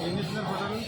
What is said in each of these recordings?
ఏం చేస్తున్నారు ఫోటోలు?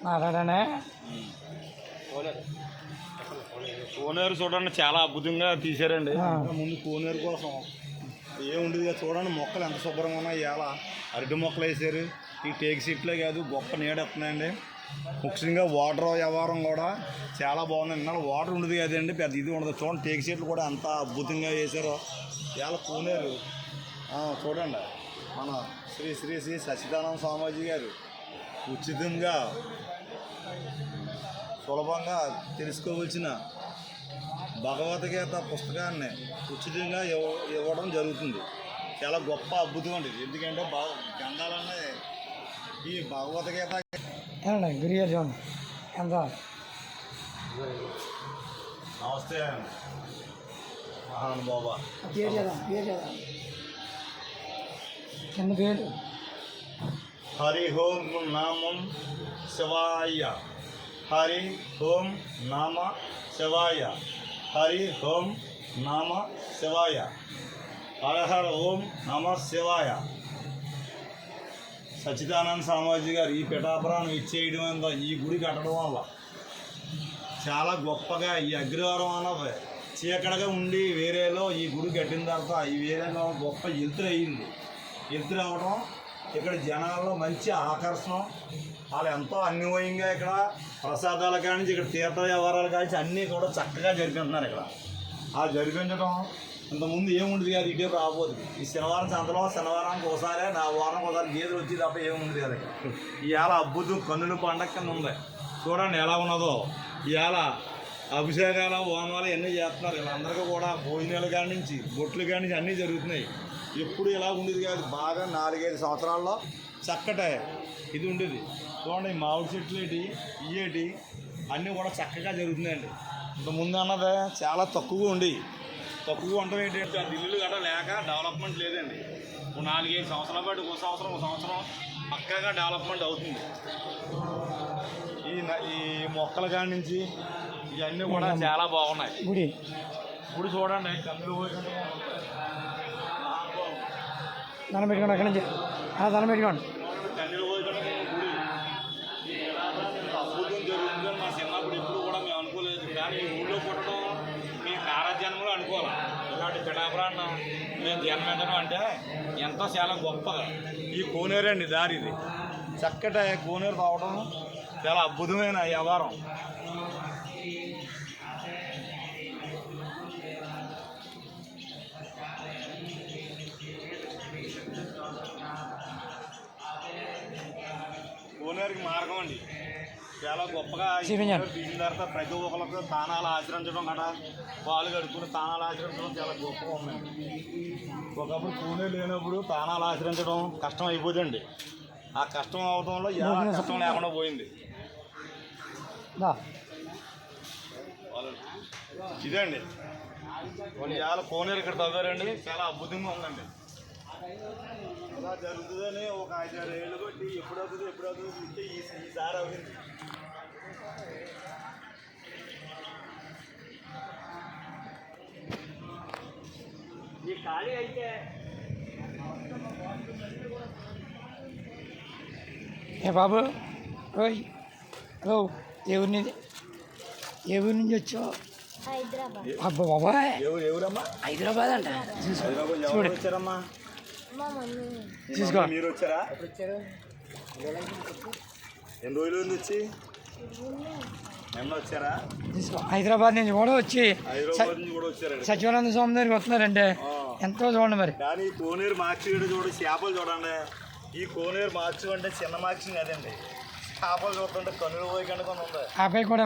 మాట్లాడానే కోనేరు చూడండి చాలా అద్భుతంగా తీశారండి. ముందు కోనేరు కోసం ఏముండదు కదా చూడండి మొక్కలు ఎంత శుభ్రంగా ఉన్నాయి ఇలా అరటి మొక్కలు వేసారు. ఈ టేక్ సీట్లే కాదు గొప్ప నీడ వస్తున్నాయండి. ముఖ్యంగా వాటర్ వ్యవహారం కూడా చాలా బాగుంది. ఇన్నాళ్ళు వాటర్ ఉండదు కదండి పెద్ద ఇది ఉండదు. చూడండి టేక్ సీట్లు కూడా ఎంత అద్భుతంగా వేసారో చాలా కోనేరు. ఆ, చూడండి మన శ్రీ శ్రీ శ్రీ సచ్చిదానంద స్వామీజీ గారు ఉచితంగా సులభంగా తెలుసుకోవలసిన భగవద్గీత పుస్తకాన్ని ఉచితంగా ఇవ్వ ఇవ్వడం జరుగుతుంది. చాలా గొప్ప అద్భుతం అండి. ఎందుకంటే బా గంగాలనే ఈ భగవద్గీత చూడండి ఎంత? నమస్తే మహానుభావ. కింద పేరు. హరి ఓం నామం శివాయ. హరి ఓం నామ శివాయ. హరి ఓం నామ శివాయ. హర ఓం నమ శివాయ. సచిదానంద స్వామీజీ గారు ఈ పిఠాపురాన్ని ఇచ్చేయడం వల్ల ఈ గుడి కట్టడం వల్ల. చాలా గొప్పగా ఈ అగ్రహారం అన్నది. చీకటిగా ఉండి వేరేలో ఈ గుడి కట్టిన తర్వాత ఈ వేరేలో గొప్ప ఎలుతురు అయ్యింది ఎలుతురు అవ్వడం ఇక్కడ జనాల్లో మంచి ఆకర్షణ. వాళ్ళు ఎంతో అన్యోన్యంగా ఇక్కడ ప్రసాదాల కానించి ఇక్కడ తీర్థ వ్యవహారాలు కానించి అన్నీ కూడా చక్కగా జరిపిస్తున్నారు ఇక్కడ. ఆ జరిపించడం ఇంతకుముందు ఏముండదు కాదు ఇటే రాబోదు. ఈ శనివారం సంతలో శనివారానికి ఒకసారి నా వారం ఒకసారి గేదెలు వచ్చి తప్ప ఏముండదు కదా ఇక్కడ. ఇవాళ అద్భుతం కన్నుల పండగ కింద ఉంది. చూడండి ఎలా ఉన్నదో. ఇవాళ అభిషేకాలు హోమాలు ఇవన్నీ చేస్తున్నారు. వీళ్ళందరికీ కూడా భోజనాలు కాడి నుంచి బొట్లు కాడి నుంచి అన్నీ జరుగుతున్నాయి. ఎప్పుడు ఇలా ఉండేది కాదు బాగా నాలుగైదు సంవత్సరాల్లో చక్కట ఇది ఉండేది. చూడండి మామిడి చెట్లు ఏంటి ఇయ్యేటి అన్నీ కూడా చక్కగా జరుగుతున్నాయండి. ఇంత ముందు అన్నది చాలా తక్కువగా ఉండి తక్కువగా ఉండడం ఏంటంటే ఆ ఇల్లు గట్రా లేక డెవలప్మెంట్ లేదండి. ఒక నాలుగైదు సంవత్సరాల పాటు ఒక సంవత్సరం ఒక సంవత్సరం పక్కాగా డెవలప్మెంట్ అవుతుంది. ఈ ఈ మొక్కల కాడి నుంచి ఇవన్నీ కూడా చాలా బాగున్నాయి. ఇప్పుడు చూడండి కందులు పోయినట్టు దండం పెట్టుకోండి అక్కడి నుంచి. అలా దండం పెట్టుకోండి అద్భుతం జరుగుతుందని మా చిన్నప్పుడు ఎప్పుడు కూడా మేము అనుకోలేదు కానీ ఈ ఊళ్ళో పుట్టడం మేము కారజన్మలో అనుకోవాలి ఇలాంటి పిఠాపురాన్న మేము జన్మించడం అంటే ఎంతో చాలా గొప్పగా ఈ కోనేరండి దారి ఇది చక్కటి కోనేరు రావడం చాలా అద్భుతమైన వ్యవహారం. చాలా గొప్పగా తీసిన తర్వాత ప్రతి ఒక్కరికి తానాలు ఆచరించడం కట. పాలు కడుక్కుని తానాలు ఆచరించడం చాలా గొప్పగా ఉందండి ఒకప్పుడు కోనేరు లేనప్పుడు తానాలు ఆచరించడం కష్టం అయిపోతుంది ఆ కష్టం అవడంలో ఎలా కష్టం లేకుండా పోయింది? దా. ఇదండి ఇవాళ కోనేరు ఇక్కడ తవ్వారండి చాలా అద్భుతంగా ఉందండి. అలా జరుగుతుందని ఒక ఐదారు ఏళ్ళు కొట్టి ఎప్పుడు అవుతుంది ఎప్పుడు అవుతుంది అంటే ఈ ఈసారి అవుతుంది. ఈ ఖాళీ అయితే ఏ బాబు ఓయ్ హలో ఏ ఊరి నుంచి? ఏ ఊరి నుంచి వచ్చావు? హైదరాబాద్. అబ్బా బాబాయ్. ఎవరు ఎవరమ్మా హైదరాబాద్ అంట. చూసుకో హైదరాబాద్ చూడు. చూసుకో మీరు వచ్చారా? ఎన్ని రోజులు ఉంది వచ్చి? వచ్చారా హైదరాబాద్ నుంచి కూడా వచ్చి హైదరాబాద్ నుంచి కూడా వచ్చారండి. సచివానంద స్వామి దగ్గరికి వస్తున్నారంటే ఆ. ఎంతో చూడండి మరి. కానీ కోనేరు మార్చి చూడు చేపలు చూడండి. ఈ కోనేరు మార్చి అంటే చిన్న మార్చి కదండి. చేపలు చూస్తుంటే కన్నులు పోయి కనుకొని ఉంది. ఆపై కూడా.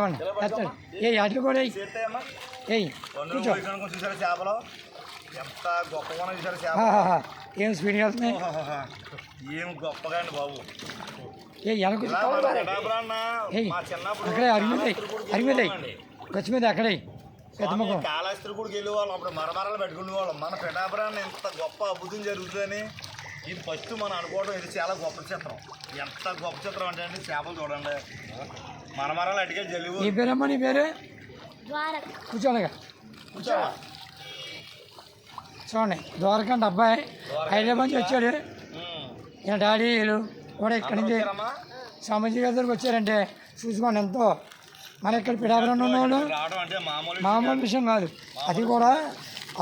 ఏ అట్లు కూడా ఏయ్. కన్నులు పోయి కనుకొని చూసారా చేపలు? ఎంత గొప్పగా చూసారు చేప ఆహాహా. ఏం స్పీడ్గా వెళ్తున్నాయి ఏం గొప్పగా అండి బాబు. ఏ వెనక అక్కడే అరిమిదాయి అరిమిదాయి. గచ్చి మీద అక్కడే పెద్ద స్వామి, ముఖం. కాళహస్తి గుడికి వెళ్ళే వాళ్ళం అప్పుడు మరమరాలు పెట్టుకునే వాళ్ళం. మన పిఠాపురాన్ని ఎంత గొప్ప అద్భుతం జరుగుతుందని ఇది ఫస్ట్ మనం అనుకోవడం ఇది చాలా గొప్ప చిత్రం. ఎంత గొప్ప చిత్రం అంటే అండి చేపలు చూడండి. మరమరాలు అడిగే జలుబు నీ పేరమ్మా నీ పేరు? ద్వారక. కూర్చోనగా చూడండి ద్వారకంట అబ్బాయి హైదరాబాద్ నుంచి వచ్చాడు. ఈయన డాడీ వీళ్ళు కూడా ఇక్కడి నుంచి? స్వామీజీ గారి దగ్గరికి వచ్చారంటే చూసుకోండి ఎంతో. మన ఇక్కడ పిడాపురం ఉన్నవాళ్ళు మామూలు విషయం కాదు. అది కూడా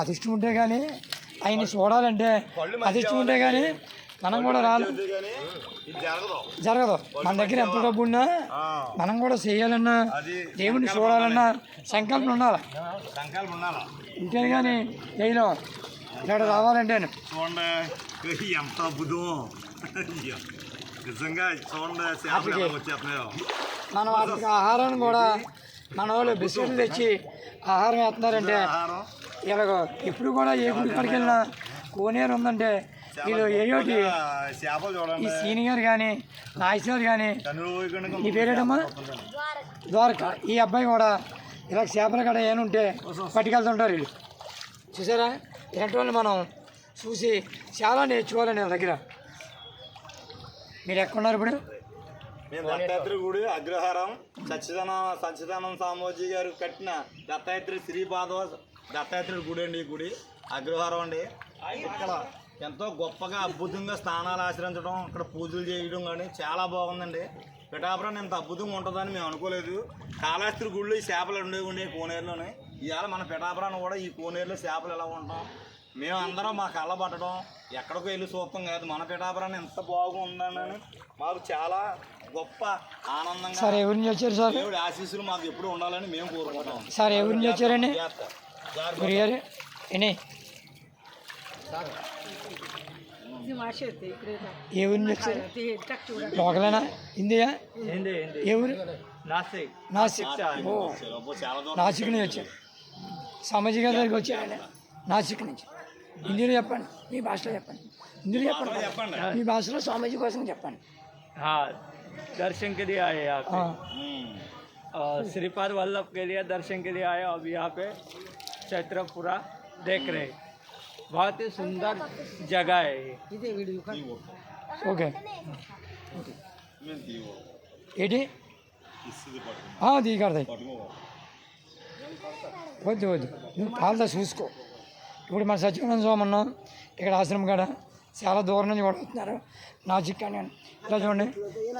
అది ఇష్టం ఉంటే కానీ ఆయన్ని చూడాలంటే అది ఇష్టం ఉంటే కానీ మనం కూడా ఇది జరగదు. మన దగ్గర ఎంత డబ్బు ఉన్నా మనం కూడా చేయాలన్నా దేవుడిని చూడాలన్నా సంకల్పం ఉండాలి. ఉంటే కానీ చేయలేం ఇక్కడ రావాలంటే చూడండి. ఎంత అద్భుతం. నిజంగా చూడండి చేపలు ఎలా వచ్చేస్తున్నాయో. మనం వాటికి ఆహారాన్ని కూడా మన వాళ్ళు బిస్కెట్లు తెచ్చి ఆహారం వేస్తున్నారంటే ఆహారం. ఇలాగ ఎప్పుడు కూడా ఏ గుడి కాడికి వెళ్ళినా కోనేరు ఉందంటే వీళ్ళు ఏయోటి ఈ చూడండి. సీని గారు కానీ నాయసారు కానీ నీ పేరేటమ్మా ద్వారక ద్వారక. ఈ అబ్బాయి కూడా ఇలా చేపల కడ ఏనుంటే పట్టుకెళ్తుంటారు వీళ్ళు. చూసారా? ఇలాంటివన్నీ మనం చూసి చాలా నేర్చుకోవాలండి వీళ్ళ దగ్గర. మీరు ఎక్కడున్నారు ఇప్పుడు? మేము దత్తాత్రి గుడి అగ్రహారం సచ్చిదానం సచ్చిదానం సామోజీ గారు కట్టిన దత్తాత్రి శ్రీపాదవ దత్తాత్రేయ గుడి అండి ఈ గుడి. అగ్రహారం అండి. ఇక్కడ ఎంతో గొప్పగా అద్భుతంగా స్నానాలు ఆచరించడం ఇక్కడ పూజలు చేయడం కానీ చాలా బాగుందండి. పిఠాపురం ఎంత అద్భుతంగా ఉంటుందని మేము అనుకోలేదు. కాళాస్త్రి గుళ్ళు ఈ చేపలు ఉండేవి ఉండే కోనేరులోనే. ఇవాళ మన పిఠాపురాన్ని కూడా ఈ కోనేరులో చేపలు ఎలా ఉంటాం? మేము అందరం మా కళ్ళ పట్టడం ఎక్కడికో వెళ్ళి చూస్తాం కాదు. మన పిఠాపురాన్ని ఎంత బాగుందని మాకు చాలా గొప్ప ఆనందంగా సార్ ఎవరి నుంచి వచ్చారు సార్? దేవుడి ఆశీస్సులు మాకు ఎప్పుడు ఉండాలని మేము కోరుకుంటాం సార్ ఎవరి నుంచి వచ్చారండి. గురిగారు ఏ ఊరి నుంచి వచ్చారు లోకలేనా? హిందీయా? ఏంది ఏంది ఏ ఊరు నాసిక్. నాసిక్. నాసిక్ నుంచి వచ్చారు. సామాజిక దగ్గరికి వచ్చారండి నాసిక్ నుంచి హిందీలో చెప్పండి మీ భాషలో చెప్పండి హిందీలో చెప్పండి చెప్పండి మీ భాషలో స్వామీజీ కోసం చెప్పండి हाँ दर्शन के लिए आए यहाँ पे ఆ, ఉమ్. और श्रीपाद वल्लभ के लिए दर्शन के लिए आए अब यहाँ पे चैत्रपुरा देख रहे हैं बहुत ही सुंदर जगह है ये ఓకే మేము తీయము. ఏంటి ఇస్తుంది పట్టుకో. దిగడతాయి పట్టుకో. వద్దు వద్దు. నువ్వు పాలతో చూసుకో. ఇప్పుడు మన సత్యనారాయణ స్వామి ఉన్నాం ఇక్కడ ఆశ్రమం కాడ చాలా దూరం నుంచి కూడా వస్తున్నారు నా చిక్కని ఇలా చూడండి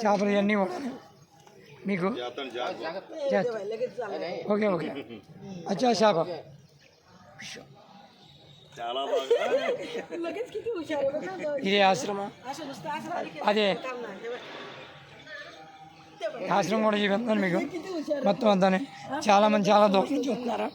చేపలు ఇవన్నీ కూడా మీకు చేస్తాను, జాగ్రత్త. చేస్తా. Okay okay. అచ్చా చేప. చాలా బాగా ఇదే ఆశ్రమం. అదే. ఆశ్రమం కూడా చూపిస్తున్నాను మీకు. మొత్తం అంతానే చాలా మంది చాలా దూరం నుంచి వస్తున్నారు.